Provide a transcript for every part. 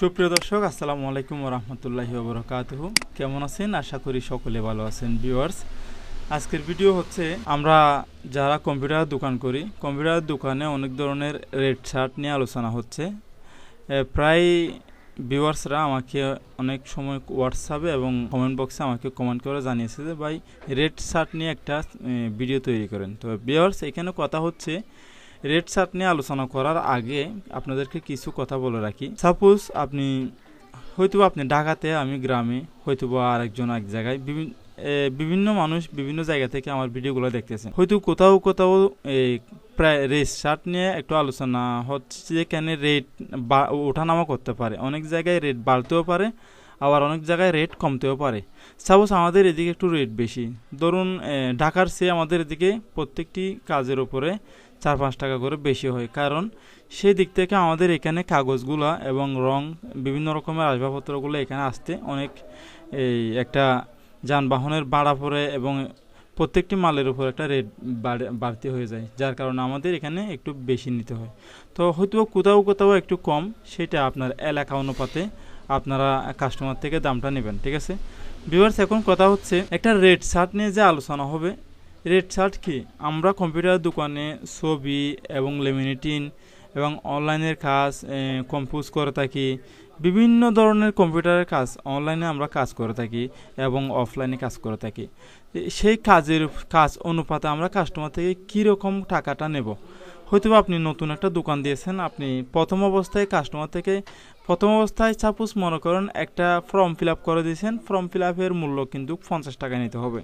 সুপ্রিয় দর্শক, আসসালামু আলাইকুম রহমতুল্লাহি ওবরাকাতুহ। কেমন আছেন? আশা করি সকলে ভালো আছেন। ভিউয়ার্স, আজকের ভিডিও হচ্ছে, আমরা যারা কম্পিউটার দোকান করি, কম্পিউটার দোকানে অনেক ধরনের রেড শার্ট নিয়ে আলোচনা হচ্ছে। প্রায় ভিউয়ার্সরা আমাকে অনেক সময় হোয়াটসঅ্যাপে এবং কমেন্ট বক্সে আমাকে কমেন্ট করে জানিয়েছে যে, ভাই, রেড শার্ট নিয়ে একটা ভিডিও তৈরি করেন। তো ভিউয়ার্স, এখানে কথা হচ্ছে রেড শার্ট নিয়ে আলোচনা করার আগে আপনাদেরকে কিছু কথা বলে রাখি। সাপোজ আপনি হয়তো আপনি ঢাকাতে, আমি গ্রামে হয়তো বা আরেকজন এক জায়গায় বিভিন্ন বিভিন্ন মানুষ বিভিন্ন জায়গা থেকে আমার ভিডিওগুলো দেখতেছেন। হয়তো কোথাও কোথাও এই প্রায় রেস শার্ট নিয়ে একটু আলোচনা হচ্ছে কেন রেট ওঠানামা করতে পারে। অনেক জায়গায় রেট বাড়তেও পারে আবার অনেক জায়গায় রেট কমতেও পারে। সাপোজ আমাদের এদিকে একটু রেট বেশি। ধরুন ঢাকার চেয়ে আমাদের এদিকে প্রত্যেকটি কাজের উপরে চার পাঁচ টাকা করে বেশি হয়। কারণ, সেই দিক থেকে আমাদের এখানে কাগজগুলো এবং রং, বিভিন্ন রকমের আসবাবপত্রগুলো এখানে আসতে অনেক, এই, একটা যানবাহনের ভাড়া পড়ে এবং প্রত্যেকটি মালের উপর একটা রেট বাড়তি হয়ে যায়। যার কারণে আমাদের এখানে একটু বেশি নিতে হয়। তো হয়তো কোথাও কোথাও একটু কম, সেটা আপনার এলাকা অনুপাতে আপনারা কাস্টমার থেকে দামটা নেবেন, ঠিক আছে? ভিউয়ার্স এখন কথা হচ্ছে, একটা রেড শার্ট নিয়ে যে আলোচনা হবে রেড শার্ট কি? আমরা কম্পিউটার দোকানে ছবি এবং লেমিনেটিন এবং অনলাইনের কাজ কম্পোজ করে থাকি, বিভিন্ন ধরনের কম্পিউটারের কাজ অনলাইনে আমরা কাজ করে থাকি এবং অফলাইনে কাজ করে থাকি। সেই কাজের কাজ অনুপাতে আমরা কাস্টমার থেকে কীরকম টাকাটা নেব? হয়তো আপনি নতুন একটা দোকান দিয়েছেন, আপনি প্রথম অবস্থায় কাস্টমার থেকে প্রথম অবস্থায় সাপোজ মনে করেন একটা ফর্ম ফিল আপ করে দিয়েছেন, ফর্ম ফিল আপের মূল্য কিন্তু পঞ্চাশ টাকা নিতে হবে।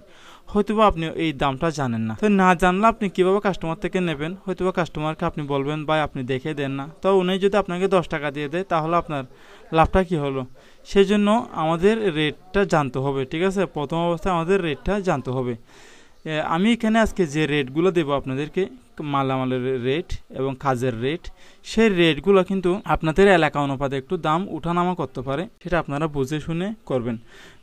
হয়তোবা আপনি এই দামটা জানেন না। তো না জানলে আপনি কীভাবে কাস্টমার থেকে নেবেন? হয়তোবা কাস্টমারকে আপনি বলবেন, ভাই, আপনি দেখে দেন না। তো উনি যদি আপনাকে দশ টাকা দিয়ে দেয়, তাহলে আপনার লাভটা কি হলো? সেই জন্য আমাদের রেটটা জানতে হবে, ঠিক আছে? প্রথম অবস্থায় আমাদের রেটটা জানতে হবে। আমি এখানে আজকে যে রেটগুলো দেবো আপনাদেরকে মালামালের রেট এবং কাজের রেট সেই রেটগুলো কিন্তু আপনাদের এলাকা অনুপাতে একটু দাম উঠানামা করতে পারে, সেটা আপনারা বুঝে শুনে করবেন।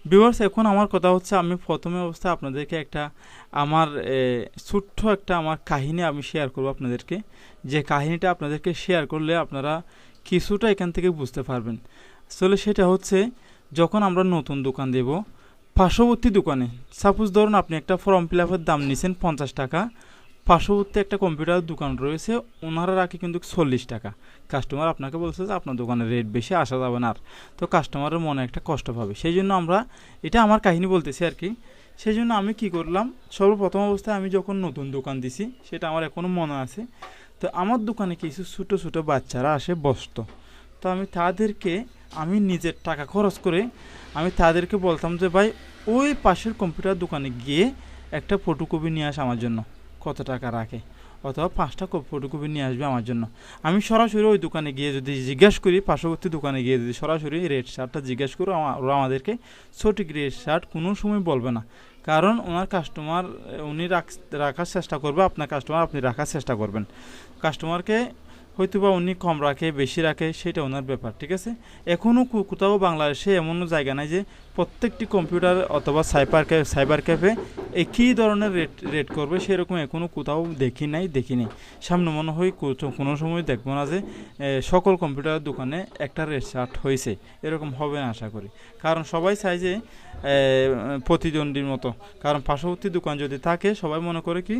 ভিউয়ার্স এখন আমার কথা হচ্ছে, আমি প্রথমে অবস্থায় আপনাদেরকে একটা আমার ছোট্ট একটা আমার কাহিনী আমি শেয়ার করব আপনাদেরকে। যে কাহিনীটা আপনাদেরকে শেয়ার করলে আপনারা কিছুটা এখান থেকে বুঝতে পারবেন। আসলে সেটা হচ্ছে, যখন আমরা নতুন দোকান দেব, পার্শ্ববর্তী দোকানে সাপোজ ধরুন আপনি একটা ফর্ম ফিল দাম নিছেন পঞ্চাশ টাকা পার্শ্ববর্তী একটা কম্পিউটার দোকান রয়েছে, ওনারা রাখে কিন্তু চল্লিশ টাকা। কাস্টমার আপনাকে বলছে যে, আপনার দোকানের রেট বেশি, আসা যাবে না আর। তো কাস্টমারের মনে একটা কষ্ট পাবে। সেই জন্য আমরা, এটা আমার কাহিনী বলতেছি আর কি। সেই জন্য আমি কি করলাম, সর্বপ্রথম অবস্থায় আমি যখন নতুন দোকান দিছি, সেটা আমার এখনও মনে আছে, তো আমার দোকানে কিছু ছোটো ছোটো বাচ্চারা আসে বসতো। তো আমি তাদেরকে, আমি নিজের টাকা খরচ করে, আমি তাদেরকে বলতাম যে, ভাই, ওই পাশের কম্পিউটার দোকানে গিয়ে একটা ফটোকপি নিয়ে আস আমার জন্য। কত টাকা রাখে? অথবা পাঁচটা ফটোকপি নিয়ে আসবে আমার জন্য। আমি সরাসরি ওই দোকানে গিয়ে যদি জিজ্ঞেস করি, পার্শ্ববর্তী দোকানে গিয়ে যদি সরাসরি রেড শার্টটা জিজ্ঞেস করি ওরা আমাদেরকে সঠিক রেড শার্ট কোনো সময় বলবে না। কারণ ওনার কাস্টমার, উনি রাখ- রাখার চেষ্টা করবে, আপনার কাস্টমার আপনি রাখার চেষ্টা করবেন। কাস্টমারকে হয়তো বা উনি কম রাখে, বেশি রাখে, সেটা ওনার ব্যাপার, ঠিক আছে? এখনও কোথাও বাংলাদেশে এমন জায়গা নাই যে প্রত্যেকটি কম্পিউটার অথবা সাইবার ক্যাফে সাইবার ক্যাফে একই ধরনের রেট রেট করবে, সেরকম এখনও কোথাও দেখি নাই দেখিনি সামনে মনে হয় কোনো সময় দেখব না যে সকল কম্পিউটারের দোকানে একটা রেট চার্ট হয়েছে। এরকম হবে না আশা করি। কারণ সবাই চায় যে প্রতিদ্বন্দ্বীর মতো। কারণ পার্শ্ববর্তী দোকান যদি থাকে, সবাই মনে করে কি,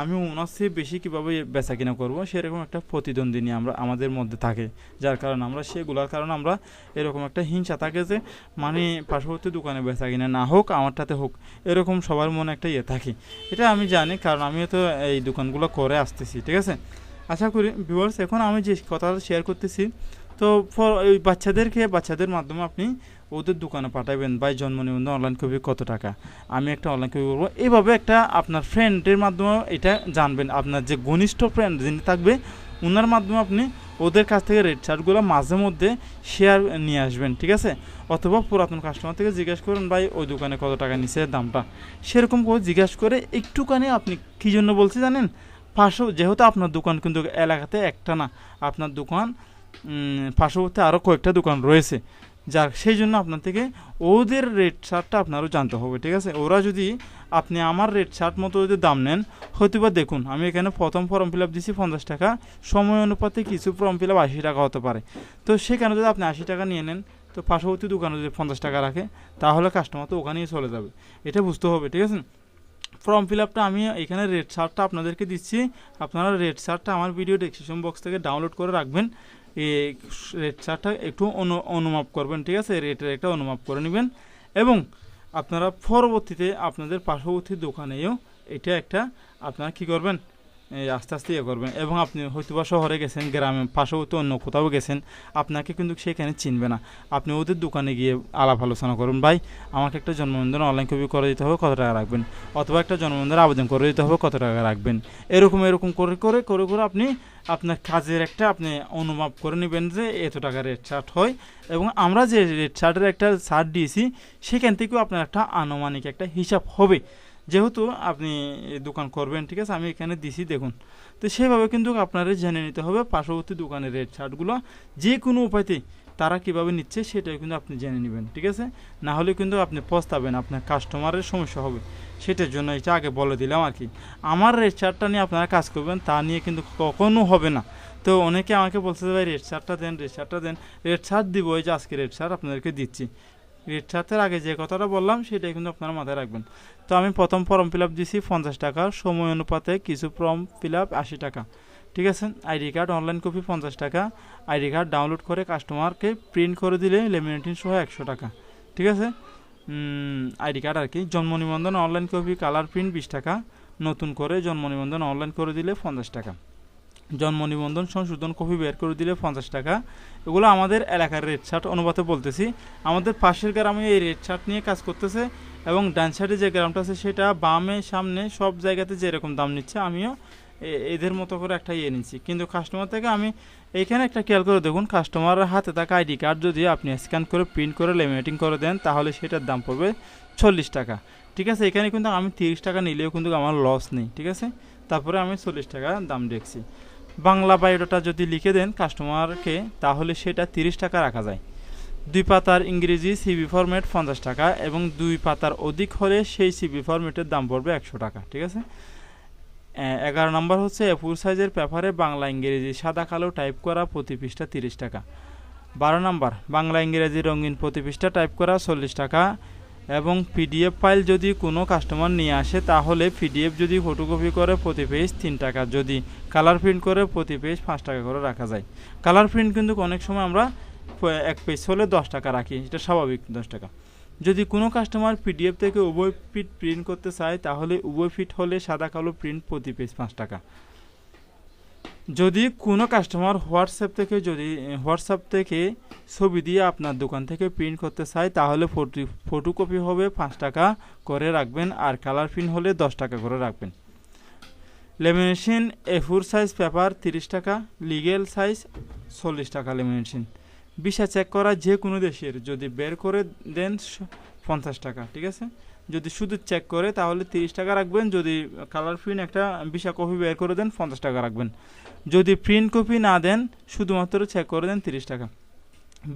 আমি ওনার চেয়ে বেশি কীভাবে বেচা কিনা করব? সেরকম একটা প্রতিদ্বন্দ্বী নিয়ে আমরা, আমাদের মধ্যে থাকে। যার কারণে আমরা, সেগুলোর কারণে আমরা এরকম একটা হিংসা থাকে যে মানে পার্শ্ববর্তী দোকানে বেচা কিনা না হোক, আমারটাতে হোক, এরকম সবার মনে একটা ইয়ে থাকে। এটা আমি জানি, কারণ আমিও তো এই দোকানগুলো করে আসতেছি, ঠিক আছে? আশা করি ভিউয়ার্স এখন আমি যে কথাটা শেয়ার করতেছি, তো ফর ওই বাচ্চাদেরকে, বাচ্চাদের মাধ্যমে আপনি ওদের দোকানে পাঠাবেন ভাই জন্ম নিবন্ধন অনলাইন কপি কত টাকা? আমি একটা অনলাইন কপি করব। এইভাবে একটা আপনার ফ্রেন্ডের মাধ্যমে এটা জানবেন। আপনার যে ঘনিষ্ঠ ফ্রেন্ড যিনি থাকবে ওনার মাধ্যমে আপনি ওদের কাছ থেকে রেড চার্টগুলো মাঝে মধ্যে শেয়ার নিয়ে আসবেন, ঠিক আছে? অথবা পুরাতন কাস্টমার থেকে জিজ্ঞেস করুন, ভাই, ওই দোকানে কত টাকা নিছে দামটা? সেরকম করে জিজ্ঞাসা করে একটুখানি আপনি কী জন্য বলছি জানেন? পার্শ্ব, যেহেতু আপনার দোকান কিন্তু এলাকাতে একটা না, আপনার দোকান পার্শ্ববর্তী আরও কয়েকটা দোকান রয়েছে। যার সেই জন্য আপনার থেকে ওদের রেট চার্টটা আপনারও জানতে হবে, ঠিক আছে? ওরা যদি আপনি আমার রেট চার্ট মতো যদি দাম নেন হয়তো বা দেখুন, আমি এখানে প্রথম ফর্ম ফিল আপ দিচ্ছি পঞ্চাশ টাকা, সময় অনুপাতে কিছু ফর্ম ফিল আপ আশি টাকা হতে পারে। তো সেখানে যদি আপনি আশি টাকা নিয়ে নেন, তো পার্শ্ববর্তী দোকানে যদি পঞ্চাশ টাকা রাখে, তাহলে কাস্টমার তো ওখানেই চলে যাবে। এটা বুঝতে হবে, ঠিক আছে? ফর্ম ফিল আপটা আমি এখানে রেড শার্টটা আপনাদেরকে দিচ্ছি। আপনারা রেড শার্টটা আমার ভিডিও ডেসক্রিপশন বক্স থেকে ডাউনলোড করে রাখবেন। রেড শার্টটা একটু অনু, অনুমাপ করবেন, ঠিক আছে? রেটের একটা অনুমাপ করে নেবেন। এবং আপনারা পরবর্তীতে আপনাদের পার্শ্ববর্তী দোকানেও এটা একটা আপনারা কি করবেন? আস্তে আস্তে ইয়ে করবেন। এবং আপনি হয়তো বা শহরে গেছেন গ্রামে পার্শ্ববর্তী অন্য কোথাও গেছেন, আপনাকে কিন্তু সেখানে চিনবে না। আপনি ওদের দোকানে গিয়ে আলাপ আলোচনা করুন, ভাই, আমাকে একটা জন্মদিন অনলাইন কপি করে দিতে হবে, কত টাকা রাখবেন? অথবা একটা জন্মদিনের আবেদন করে দিতে হবে, কত টাকা রাখবেন? এরকম এরকম করে করে করে করে আপনি আপনার কাজের একটা আপনি অনুমাপ করে নেবেন যে এত টাকা রেট চার্ট হয়। এবং আমরা যে রেট চার্টের একটা চার্ট দিয়েছি, সেখান থেকেও আপনার একটা আনুমানিক একটা হিসাব হবে। যেহেতু আপনি দোকান করবেন, ঠিক আছে? আমি এখানে দিছি, দেখুন। তো সেভাবে কিন্তু আপনারা জেনে নিতে হবে পার্শ্ববর্তী দোকানের রেট চার্টগুলো যে কোনো উপায়তে তারা কীভাবে নিচ্ছে সেটাই কিন্তু আপনি জেনে নেবেন, ঠিক আছে? না হলে কিন্তু আপনি পস্তাবেন, আপনার কাস্টমারের সমস্যা হবে। সেটার জন্য এটা আগে বলে দিলাম আর কি। আমার রেট চার্টটা নিয়ে আপনারা কাজ করবেন, তা নিয়ে কিন্তু কখনো হবে না। তো অনেকে আমাকে বলছে ভাই, রেট চার্টটা দেন, রেট চার্টটা দেন। রেট চার্ট দিব ওই যে আজকে রেট চার্ট আপনাদেরকে দিচ্ছি। রেট চার্টের আগে যে কথাটা বললাম, সেটাই কিন্তু আপনারা মাথায় রাখবেন। তো আমি প্রথম ফর্ম ফিল আপ দিছি পঞ্চাশ টাকা, সময় অনুপাতে কিছু ফর্ম ফিল আপ আশি টাকা। ঠিক আছে? আইডি কার্ড, অনলাইন কপি পঞ্চাশ টাকা, আইডি কার্ড ডাউনলোড করে কাস্টমারকে প্রিন্ট করে দিলে লেমিনেটিং সহ একশো টাকা। ঠিক আছে? আইডি কার্ড আর কি। জন্ম নিবন্ধন, অনলাইন কপি, কালার প্রিন্ট বিশ টাকা, নতুন করে জন্ম নিবন্ধন অনলাইন করে দিলে পঞ্চাশ টাকা। জন্ম নিবন্ধন সংশোধন কপি বের করে দিলে পঞ্চাশ টাকা এগুলো আমাদের এলাকার রেড শার্ট অনুপাতে বলতেছি। আমাদের পাশের গ্রামে এই রেড শার্ট নিয়ে কাজ করতেছে এবং ডান সাইডে যে গ্রামটা আছে সেটা বামে, সামনে সব জায়গাতে যেরকম দাম নিচ্ছে, আমিও এদের মতো করে একটা ইয়ে নিচ্ছি। কিন্তু কাস্টমার থেকে আমি এইখানে একটা খেয়াল করে দেখুন কাস্টমারের হাতে থাকা আইডি কার্ড যদি আপনি স্ক্যান করে প্রিন্ট করে লেমিনেটিং করে দেন, তাহলে সেটার দাম পড়বে চল্লিশ টাকা। ঠিক আছে? এখানে কিন্তু আমি তিরিশ টাকা নিলেও কিন্তু আমার লস নেই, ঠিক আছে? তারপরে আমি চল্লিশ টাকা দাম দেখছি। বাংলা বায়োডাটা যদি লিখে দেন কাস্টমারকে, তাহলে সেটা তিরিশ টাকা রাখা যায়। দুই পাতার ইংরেজি সিবি ফরম্যাট পঞ্চাশ টাকা এবং দুই পাতার অধিক হলে সেই সিবি ফরম্যাটের দাম পড়বে একশো টাকা, ঠিক আছে? এগারো নম্বর হচ্ছে এফুর সাইজের পেপারে বাংলা ইংরেজি সাদা কালো টাইপ করা প্রতি পৃষ্ঠা তিরিশ টাকা। বারো নম্বর, বাংলা ইংরেজি রঙিন প্রতি পৃষ্ঠা টাইপ করা চল্লিশ টাকা এবং পিডিএফ ফাইল যদি কোনো কাস্টমার নিয়ে আসে, তাহলে পিডিএফ যদি ফটোকপি করে প্রতি পেজ তিন টাকা, যদি কালার প্রিন্ট করে প্রতি পেজ পাঁচ টাকা করে রাখা যায়। কালার প্রিন্ট কিন্তু অনেক সময় আমরা এক পেজ হলে দশ টাকা রাখি, এটা স্বাভাবিক দশ টাকা। যদি কোনো কাস্টমার পিডিএফ থেকে উভয় ফিট প্রিন্ট করতে চায়, তাহলে উভয় ফিট হলে সাদা কালো প্রিন্ট প্রতি পেজ পাঁচ টাকা। যদি কোনো কাস্টমার হোয়াটসঅ্যাপ থেকে যদি হোয়াটসঅ্যাপ থেকে ছবি দিয়ে আপনার দোকান থেকে প্রিন্ট করতে চায়, তাহলে ফটো ফটোকপি হবে, পাঁচ টাকা করে রাখবেন আর কালার প্রিন্ট হলে দশ টাকা করে রাখবেন। Lamination A four size paper তিরিশ টাকা লিগেল সাইজ চল্লিশ টাকা লেমিনেশন ভিসা চেক করা যে কোনো দেশের, যদি বের করে দেন পঞ্চাশ টাকা, ঠিক আছে? যদি শুধু চেক করে, তাহলে তিরিশ টাকা রাখবেন। যদি কালার প্রিন্ট একটা ভিসা কপি বের করে দেন, পঞ্চাশ টাকা রাখবেন। যদি প্রিন্ট কপি না দেন, শুধুমাত্র চেক করে দেন তিরিশ টাকা।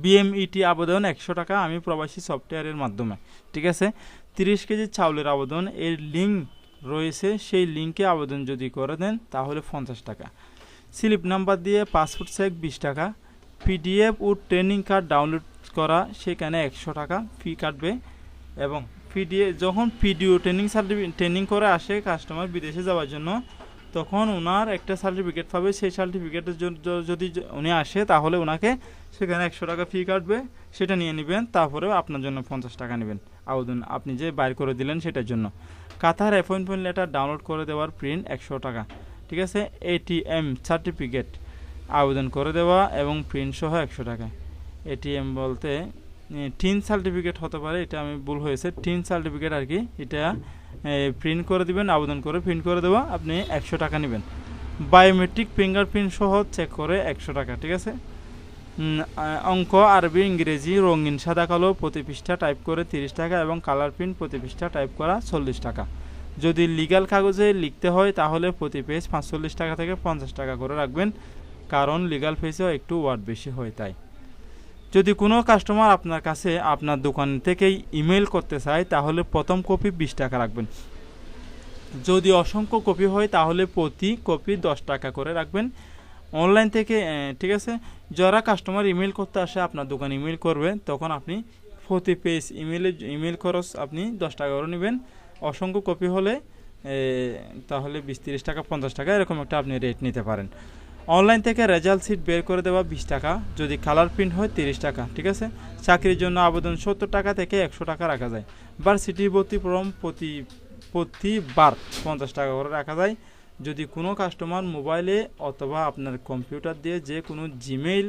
বিএমইটি আবেদন একশো টাকা, আমি প্রবাসী সফটওয়্যারের মাধ্যমে, ঠিক আছে? তিরিশ কেজি চাউলের আবেদন, এর লিঙ্ক রয়েছে, সেই লিঙ্কে আবেদন যদি করে দেন, তাহলে পঞ্চাশ টাকা। স্লিপ নাম্বার দিয়ে পাসপোর্ট চেক বিশ টাকা। পিডিএফ ও ট্রেনিং কার্ড ডাউনলোড করা, সেখানে একশো টাকা ফি কাটবে। এবং পিডিএ যখন পিডিও ট্রেনিং সার্টিফিকেট ট্রেনিং করে আসে কাস্টমার বিদেশে যাওয়ার জন্য, তখন ওনার একটা সার্টিফিকেট পাবে। সেই সার্টিফিকেটের জন্য যদি উনি আসে, তাহলে ওনাকে সেখানে একশো টাকা ফি কাটবে। সেটা নিয়ে নেবেন, তারপরেও আপনার জন্য পঞ্চাশ টাকা নেবেন। আবেদন আপনি যে বাইর করে দিলেন সেটার জন্য। কাতার অ্যাপয়েন্টমেন্ট লেটার ডাউনলোড করে দেওয়ার প্রিন্ট একশো টাকা। ঠিক আছে? এটিএম সার্টিফিকেট আবেদন করে দেওয়া এবং প্রিন্ট সহ একশো টাকা। এটিএম বলতে টিন সার্টিফিকেট হতে পারে, এটা আমি ভুল হয়েছে। টিন সার্টিফিকেট আর কি, এটা প্রিন্ট করে দিবেন, আবেদন করে প্রিন্ট করে দেওয়া আপনি একশো টাকা নেবেন। বায়োমেট্রিক ফিঙ্গারপ্রিন্ট সহ চেক করে একশো টাকা, ঠিক আছে? অঙ্ক, আরবি, ইংরেজি, রঙিন, সাদা, কালো, প্রতি পৃষ্ঠা টাইপ করে তিরিশ টাকা এবং কালার প্রিন্ট প্রতি পৃষ্ঠা টাইপ করা চল্লিশ টাকা। যদি লিগাল কাগজে লিখতে হয়, তাহলে প্রতি পেজ পাঁচচল্লিশ টাকা থেকে পঞ্চাশ টাকা করে রাখবেন, কারণ লিগাল পেজেও একটু ওয়ার্ড বেশি হয় তাই। যদি কোনো কাস্টমার আপনার কাছে আপনার দোকান থেকেই ইমেল করতে চায়, তাহলে প্রথম কপি বিশ টাকা রাখবেন। যদি অসংখ্য কপি হয়, তাহলে প্রতি কপি দশ টাকা করে রাখবেন। অনলাইন থেকে ঠিক আছে? যারা কাস্টমার ইমেল করতে আসে, আপনার দোকান ইমেল করবে, তখন আপনি প্রতি পেজ ইমেলে ইমেল খরচ আপনি দশ টাকা করে নেবেন। অসংখ্য কপি হলে তাহলে বিশ, তিরিশ টাকা, পঞ্চাশ টাকা এরকম একটা আপনি রেট নিতে পারেন। অনলাইন থেকে রেজাল্ট সিট বের করে দেওয়া বিশ টাকা, যদি কালার প্রিন্ট হয় তিরিশ টাকা, ঠিক আছে? চাকরির জন্য আবেদন সত্তর টাকা থেকে একশো টাকা রাখা যায়। ভার্সিটি ভর্তি ফর্ম প্রতি, প্রতিবার পঞ্চাশ টাকা করে রাখা যায়। যদি কোনো কাস্টমার মোবাইলে অথবা আপনার কম্পিউটার দিয়ে যে কোনো জিমেইল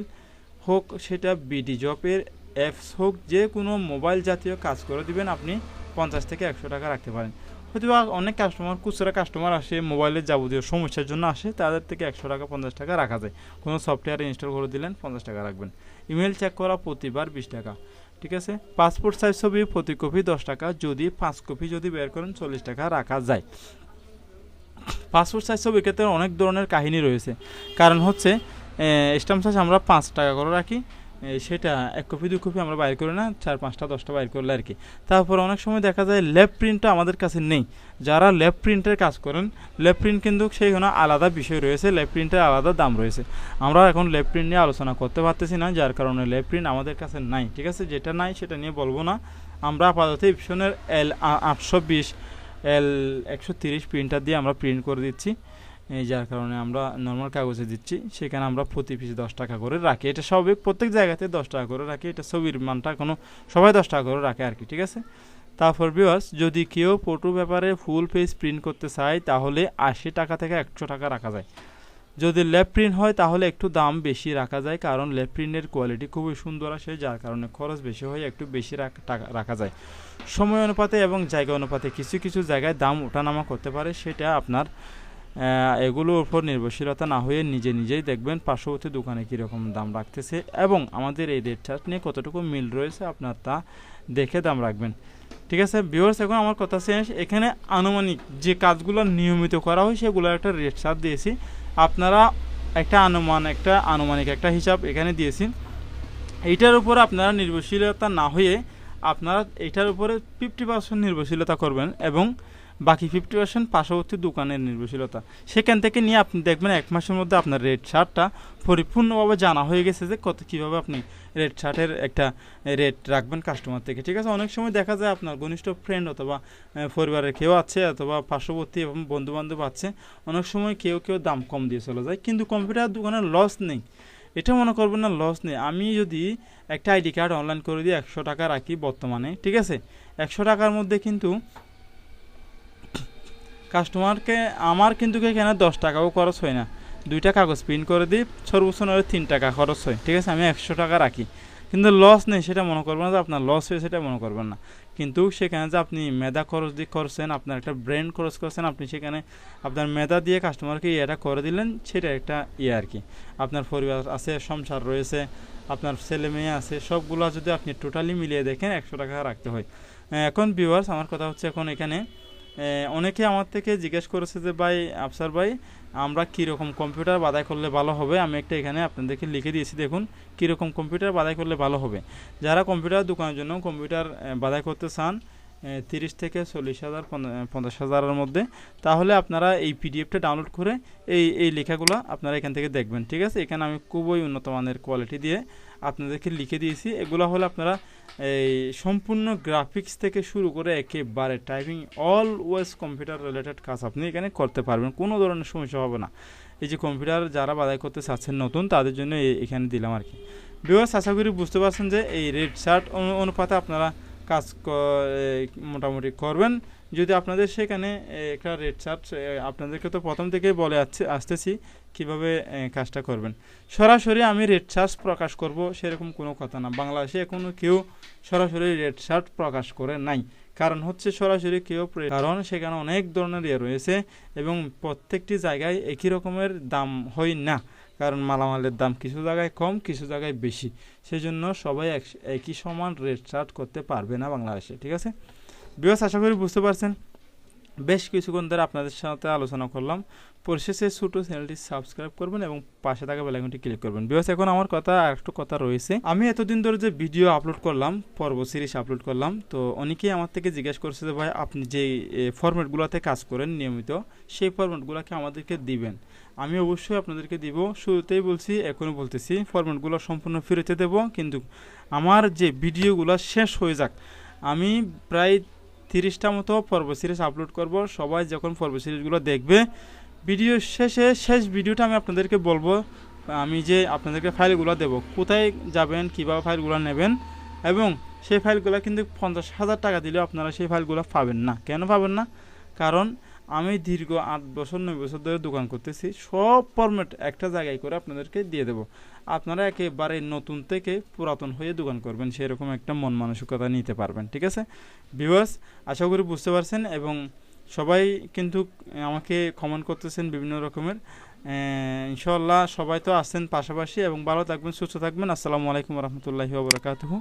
হোক, সেটা বিডি জবের অ্যাপস হোক, যে কোনো মোবাইল জাতীয় কাজ করে দিবেন, আপনি পঞ্চাশ থেকে একশো টাকা রাখতে পারেন। হয়তো অনেক কাস্টমার খুচরা কাস্টমার আসে মোবাইলের যাবতীয় সমস্যার জন্য আসে, তাদের থেকে একশো টাকা, পঞ্চাশ টাকা রাখা যায়। কোনো সফটওয়্যার ইনস্টল করে দিলেন, পঞ্চাশ টাকা রাখবেন। ইমেল চেক করা প্রতিবার বিশ টাকা, ঠিক আছে? পাসপোর্ট সাইজ ছবি, প্রতি কপি দশ টাকা, যদি পাঁচ কপি যদি বের করেন, চল্লিশ টাকা রাখা যায়। পাসপোর্ট সাইজ ছবির ক্ষেত্রে অনেক ধরনের কাহিনী রয়েছে। কারণ হচ্ছে স্টাম্প সাইজ আমরা পাঁচ টাকা করে রাখি সেটা এক কপি দু কপি আমরা বাইর করি না, চার পাঁচটা, দশটা বাইর করলে আর কি। তারপর অনেক সময় দেখা যায় ল্যাব প্রিন্টটা আমাদের কাছে নেই। যারা ল্যাব প্রিন্টের কাজ করেন, ল্যাব প্রিন্ট কিন্তু সেইখানে আলাদা বিষয় রয়েছে, ল্যাব প্রিন্টের আলাদা দাম রয়েছে। আমরা এখন ল্যাব প্রিন্ট নিয়ে আলোচনা করতে পারতেছি না, যার কারণে ল্যাব প্রিন্ট আমাদের কাছে নাই, ঠিক আছে? যেটা নাই সেটা নিয়ে বলব না। আমরা আপাতত ইপসনের এল আটশো বিশ এল একশো তিরিশ প্রিন্টার দিয়ে আমরা প্রিন্ট করে দিচ্ছি। যার কারণে আমরা নর্মাল কাগজে দিচ্ছি, সেখানে আমরা প্রতি পিস দশ টাকা করে রাখি। এটা স্বাভাবিক প্রত্যেক জায়গাতে দশ টাকা করে রাখি, এটা ছবির মানটা কোনো সবাই দশ টাকা করে রাখে আর কি ঠিক আছে? তারপর বিওয়াস যদি কেউ ফটো ব্যাপারে ফুল পেজ প্রিন্ট করতে চায়, তাহলে আশি টাকা থেকে একশো টাকা রাখা যায়। যদি ল্যাব প্রিন্ট হয়, তাহলে একটু দাম বেশি রাখা যায়, কারণ ল্যাব প্রিন্টের কোয়ালিটি খুবই সুন্দর আসে, যার কারণে খরচ বেশি হয়, একটু বেশি রাখ- টাকা, রাখা যায়। সময় অনুপাতে এবং জায়গা অনুপাতে কিছু কিছু জায়গায় দাম ওঠানামা করতে পারে, সেটা আপনার এগুলোর উপর নির্ভরশীলতা না হয়ে নিজে নিজেই দেখবেন পার্শ্ববর্তী দোকানে কীরকম দাম রাখতেছে এবং আমাদের এই রেট চার্ট নিয়ে কতটুকু মিল রয়েছে আপনার তা দেখে দাম রাখবেন। ঠিক আছে ভিউয়ার্স এখন আমার কথা শেষ। এখানে আনুমানিক যে কাজগুলো নিয়মিত করা হয় সেগুলোর একটা রেট চার্ট দিয়েছি। আপনারা একটা আনুমান, একটা আনুমানিক একটা হিসাব এখানে দিয়েছি। এইটার উপর আপনারা নির্ভরশীলতা না হয়ে আপনারা এইটার উপরে ফিফটি পার্সেন্ট নির্ভরশীলতা করবেন এবং বাকি ফিফটি পার্সেন্ট পার্শ্ববর্তী দোকানের নির্ভরশীলতা। সেখান থেকে নিয়ে আপনি দেখবেন এক মাসের মধ্যে আপনার রেড শার্টটা পরিপূর্ণভাবে জানা হয়ে গেছে যে কত কীভাবে আপনি রেড শার্টের একটা রেট রাখবেন কাস্টমার থেকে। ঠিক আছে? অনেক সময় দেখা যায় আপনার ঘনিষ্ঠ ফ্রেন্ড অথবা পরিবারের কেউ আছে অথবা পার্শ্ববর্তী এবং বন্ধু বান্ধব আছে, অনেক সময় কেউ কেউ দাম কম দিয়ে চলে যায়। কিন্তু কম্পিউটার দোকানের লস নেই। এটা মনে করবেন না লস নেই। আমি যদি একটা আইডি কার্ড অনলাইন করে দিয়ে একশো টাকা রাখি বর্তমানে, ঠিক আছে? একশো টাকার মধ্যে কিন্তু কাস্টমারকে আমার কিন্তু এখানে দশ টাকাও খরচ হয় না। দুইটা কাগজ প্রিন্ট করে দিই, সর্বোচ্চ নয় তিন টাকা খরচ হয়। ঠিক আছে, আমি একশো টাকা রাখি। কিন্তু লস নেই, সেটা মনে করবেন না যে আপনার লস হয়ে সেটা মনে করবেন না। কিন্তু সেখানে যে আপনি মেধা খরচ দিয়ে করছেন, আপনার একটা ব্রেন খরচ করছেন, আপনি সেখানে আপনার মেধা দিয়ে কাস্টমারকে ইয়েটা করে দিলেন, সেটা একটা ইয়ে আর কি। আপনার পরিবার আছে, সংসার রয়েছে, আপনার ছেলে মেয়ে আছে, সবগুলো যদি আপনি টোটালি মিলিয়ে দেখেন, একশো টাকা রাখতে হয়। এখন ভিউয়ার্স আমার কথা হচ্ছে এখন এখানে অনেকে আমার থেকে জিজ্ঞেস করেছে যে, ভাই, আফসার ভাই, আমরা কীরকম কম্পিউটার বাদাই করলে ভালো হবে? আমি একটা এখানে আপনাদেরকে লিখে দিয়েছি, দেখুন, কীরকম কম্পিউটার বাদাই করলে ভালো হবে। যারা কম্পিউটার দোকানের জন্য কম্পিউটার বাদাই করতে চান তিরিশ থেকে চল্লিশ হাজার পঞ্চা- পঞ্চাশ হাজারের মধ্যে, তাহলে আপনারা এই পিডিএফটা ডাউনলোড করে এই এই লেখাগুলো আপনারা এখান থেকে দেখবেন, ঠিক আছে? এখানে আমি খুবই উন্নত মানের কোয়ালিটি দিয়ে আপনাদেরকে লিখে দিয়েছি। এগুলো হলে আপনারা এই সম্পূর্ণ গ্রাফিক্স থেকে শুরু করে একেবারে typing all ways computer related কাজ আপনি এখানে করতে পারবেন। কোনো ধরনের সমস্যা হবে না। এই যে কম্পিউটার যারা বাদাই করতে চাচ্ছেন নতুন, তাদের জন্য এখানে দিলাম আর কি। বিভার্স আশা করি বুঝতে পারছেন যে এই রেড শার্ট অনুপাতে আপনারা কাজ মোটামুটি করবেন। যদি আপনাদের সেখানে একটা রেড শার্ট আপনাদেরকে তো প্রথম থেকেই বলে আসছে, আসতেছি কীভাবে কাজটা করবেন। সরাসরি আমি রেড চার্জ প্রকাশ করব, সেরকম কোনো কথা না। বাংলাদেশে এখনও কেউ সরাসরি রেড শার্ট প্রকাশ করে নাই। কারণ হচ্ছে সরাসরি কেউ কারণ সেখানে অনেক ধরনের ইয়ে রয়েছে এবং প্রত্যেকটি জায়গায় একই রকমের দাম হয় না। কারণ মালামালের দাম কিছু জায়গায় কম, কিছু জায়গায় বেশি। সেজন্য সবাই এক- একই সমান রেট চার্ট করতে পারবে না বাংলাদেশে, ঠিক আছে? বিকজ আশা করি বুঝতে পারছেন, বেশ কিছুক্ষণ ধরে আপনাদের সাথে আলোচনা করলাম। পরিশেষে ছোটো চ্যানেলটি সাবস্ক্রাইব করবেন এবং পাশে থাকা বেলাইকনটি ক্লিক করবেন। বিকজ এখন আমার কথা আর একটু কথা রয়েছে। আমি এতদিন ধরে যে ভিডিও আপলোড করলাম, পর্ব সিরিজ আপলোড করলাম, তো অনেকেই আমার থেকে জিজ্ঞেস করছে যে, ভাই, আপনি যে ফরম্যাটগুলোতে কাজ করেন নিয়মিত, সেই ফরম্যাটগুলোকে আমাদেরকে দিবেন। আমি অবশ্যই আপনাদেরকে দিব। শুরুতেই বলছি এখনও বলতেছি ফরম্যাটগুলো সম্পূর্ণ ফিরেতে দেব, কিন্তু আমার যে ভিডিওগুলো শেষ হয়ে যাক, আমি প্রায় তিরিশটা মতো পর্ব সিরিজ আপলোড করব। সবাই যখন পর্ব সিরিজগুলো দেখবে ভিডিও শেষে শেষ ভিডিওটা আমি আপনাদেরকে বলব। আমি যে আপনাদেরকে ফাইলগুলো দেব, কোথায় যাবেন, কীভাবে ফাইলগুলো নেবেন, এবং সেই ফাইলগুলো কিন্তু পঞ্চাশ হাজার টাকা দিলেও আপনারা সেই ফাইলগুলো পাবেন না। কেন পাবেন না? কারণ আমি দীর্ঘ আট বছর, নয় বছর ধরে দোকান করতেছি। সব ফরম্যাট একটা জায়গায় করে আপনাদেরকে দিয়ে দেবো। আপনারা একেবারে নতুন থেকে পুরাতন হয়ে দোকান করবেন, সেরকম একটা মন মানসিকতা নিতে পারবেন, ঠিক আছে? ভিউয়ার্স আশা করি বুঝতে পারছেন এবং সবাই কিন্তু আমাকে কমেন্ট করতেছেন বিভিন্ন রকমের। ইনশাল্লাহ সবাই তো আসছেন পাশাপাশি এবং ভালো থাকবেন, সুস্থ থাকবেন। আসসালামু আলাইকুম রহমতুল্লাহি ওবরাকাতুহু